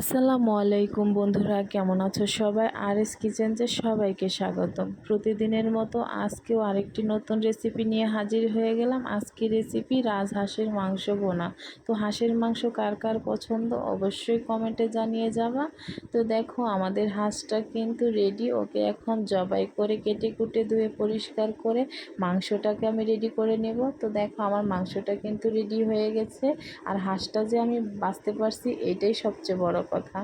আসসালামু আলাইকুম বন্ধুরা, কেমন আছো সবাই? আর এস কিচেনতে সবাইকে স্বাগতম। প্রতিদিনের মতো আজকেও আরেকটি নতুন রেসিপি নিয়ে হাজির হয়ে গেলাম। আজকে রেসিপি রাজহাঁসের মাংস বোনা। তো হাঁসের মাংস কার কার পছন্দ অবশ্যই কমেন্টে জানিয়ে যাবা। তো দেখো, আমাদের হাঁসটা কিন্তু রেডি ওকে এখন জবাই করে কেটে কুটে ধুয়ে পরিষ্কার করে মাংসটাকে আমি রেডি করে নেব। তো দেখো, আমার মাংসটা কিন্তু রেডি হয়ে গেছে। আর হাঁসটা যে আমি বাঁচতে পারছি, এটাই সবচেয়ে বড় কথা।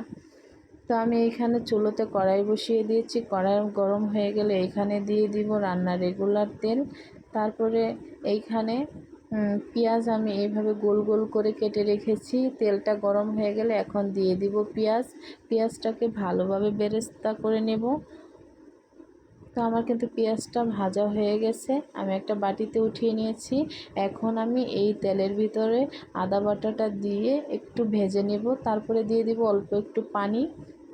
তো আমি এখানে চুলোতে কড়াই বসিয়ে দিয়েছি। কড়াই গরম হয়ে গেলে এখানে দিয়ে দিব রান্নার রেগুলার তেল। তারপরে এইখানে পেঁয়াজ আমি এইভাবে গোল গোল করে কেটে রেখেছি। তেলটা গরম হয়ে গেলে এখন দিয়ে দিব পেঁয়াজ। পেঁয়াজটাকে ভালোভাবে বেরেস্তা করে নেব। তো আমার কিন্তু পেঁয়াজটা ভাজা হয়ে গেছে। আমি একটা বাটিতে উঠিয়ে নিয়েছি। এখন আমি এই তেলের ভিতরে আদা বাটাটা দিয়ে একটু ভেজে নেব। তারপরে দিয়ে দিব অল্প একটু পানি।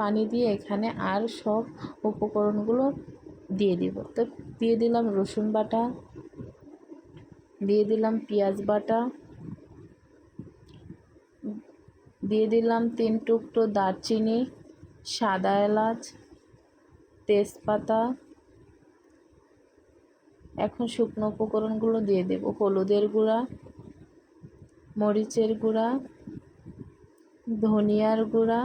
পানি দিয়ে এখানে আর সব উপকরণগুলো দিয়ে দিব। তো দিয়ে দিলাম রসুন বাটা, দিয়ে দিলাম পেঁয়াজ বাটা, দিয়ে দিলাম তিন টুকরো দারচিনি, সাদা এলাচ, তেজপাতা এখন শুকনো উপকরণগুলো দিয়ে দেব। হলুদের গুঁড়া, মরিচের গুঁড়া, ধনিয়ার গুঁড়া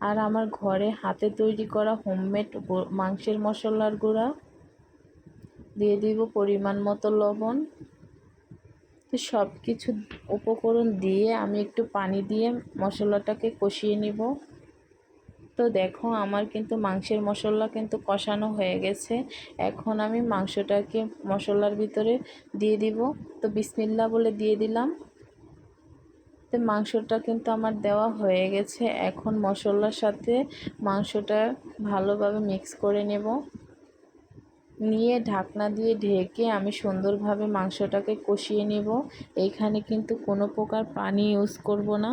আর আমার ঘরে হাতে তৈরি করা হোমমেড মাংসের মশলার গুঁড়া। দিয়ে দিব পরিমাণ মতো লবণ। তো সব কিছু উপকরণ দিয়ে আমি একটু পানি দিয়ে মশলাটাকে কষিয়ে নিব। তো দেখো আমার কিন্তু মাংসের মশলা কিন্তু কষানো হয়ে গেছে। এখন আমি মাংসটাকে মশলার ভিতরে দিয়ে দিব। তো বিসমিল্লা বলে দিয়ে দিলাম। তো মাংসটা কিন্তু আমার দেওয়া হয়ে গেছে। এখন মশলার সাথে মাংসটা ভালোভাবে মিক্স করে নেব। নিয়ে ঢাকনা দিয়ে ঢেকে আমি সুন্দরভাবে মাংসটাকে কষিয়ে নেব। এইখানে কিন্তু কোনো প্রকার পানি ইউজ করব না।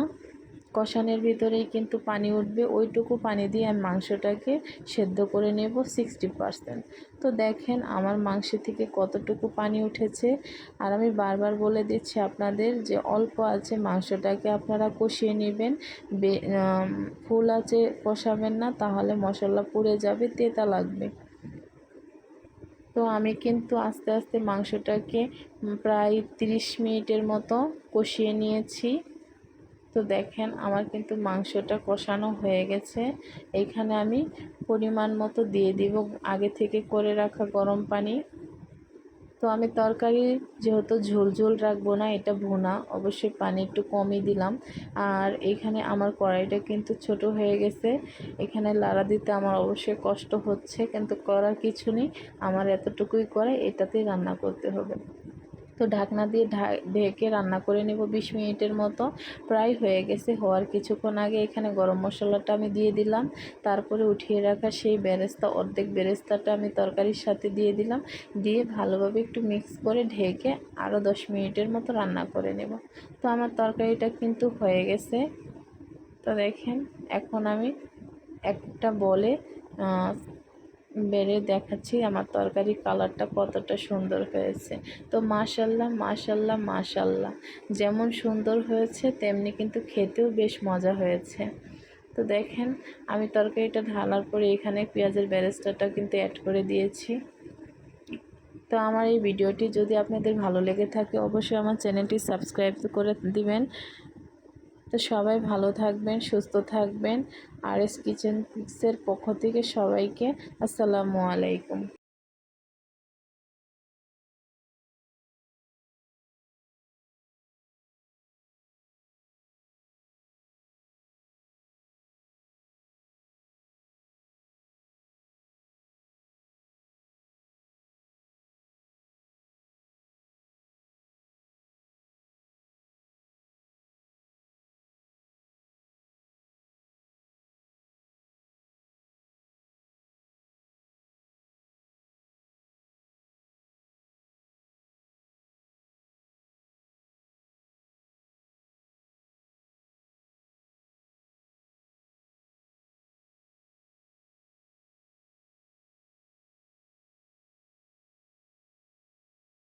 কষানের ভিতরেই কিন্তু পানি উঠবে। ওইটুকু পানি দিয়ে আমি মাংসটাকে সেদ্ধ করে নেব সিক্সটি পারসেন্ট তো দেখেন আমার মাংস থেকে কতটুকু পানি উঠেছে। আর আমি বারবার বলে দিচ্ছি আপনাদের যে অল্প আছে মাংসটাকে আপনারা কষিয়ে নেবেন। ফুল আছে কষাবেন না, তাহলে মশলা পুড়ে যাবে, তেতা লাগবে। তো আমি কিন্তু আস্তে আস্তে মাংসটাকে প্রায় 30 মিনিটের মতো কষিয়ে নিয়েছি। তো দেখেন আমার কিন্তু মাংসটা কষানো হয়ে গেছে। এইখানে আমি পরিমাণ মতো দিয়ে দিব আগে থেকে করে রাখা গরম পানি। তো আমি তরকারি যেহেতু ঝোল ঝোল রাখব না, এটা ভুনা। অবশ্যই পানি একটু কমই দিলাম। আর এখানে আমার কড়াইটা কিন্তু ছোট হয়ে গেছে। এখানে লাড়া দিতে আমার অবশ্যই কষ্ট হচ্ছে, কিন্তু করার কিছু নেই। আমার এতটুকুই করে এটাতেই রান্না করতে হবে। তো ঢাকনা দিয়ে ঢেকে রান্না করে নেব বিশ মিনিটের মতো। প্রায় হয়ে গেছে, হওয়ার কিছুক্ষণ আগে এখানে গরম মশলাটা আমি দিয়ে দিলাম। তারপরে উঠিয়ে রাখা সেই বেরেস্তা, অর্ধেক বেরেস্তাটা আমি তরকারির সাথে দিয়ে দিলাম। দিয়ে ভালোভাবে একটু মিক্স করে ঢেকে আরও দশ মিনিটের মতো রান্না করে নেব। তো আমার তরকারিটা কিন্তু হয়ে গেছে। তো দেখেন, এখন আমি একটা বলে বেড়ে দেখাচ্ছি আমার তরকারি কালারটা কতটা সুন্দর হয়েছে। তো মাশাল্লাহ মাশাল্লাহ মাশাল্লাহ। যেমন সুন্দর হয়েছে, তেমনি কিন্তু খেতেও বেশ মজা হয়েছে। তো দেখেন, আমি তরকারিটা ঢালার পরে এখানে পেঁয়াজের ব্যারেস্টারটা কিন্তু অ্যাড করে দিয়েছি। তো আমার এই ভিডিওটি যদি আপনাদের ভালো লেগে থাকে, অবশ্যই আমার চ্যানেলটি সাবস্ক্রাইব করে দিবেন। তো সবাই ভালো থাকবেন, সুস্থ থাকবেন। আর এস কিচেন পিক্সের পক্ষ থেকে সবাইকে আসসালামু আলাইকুম।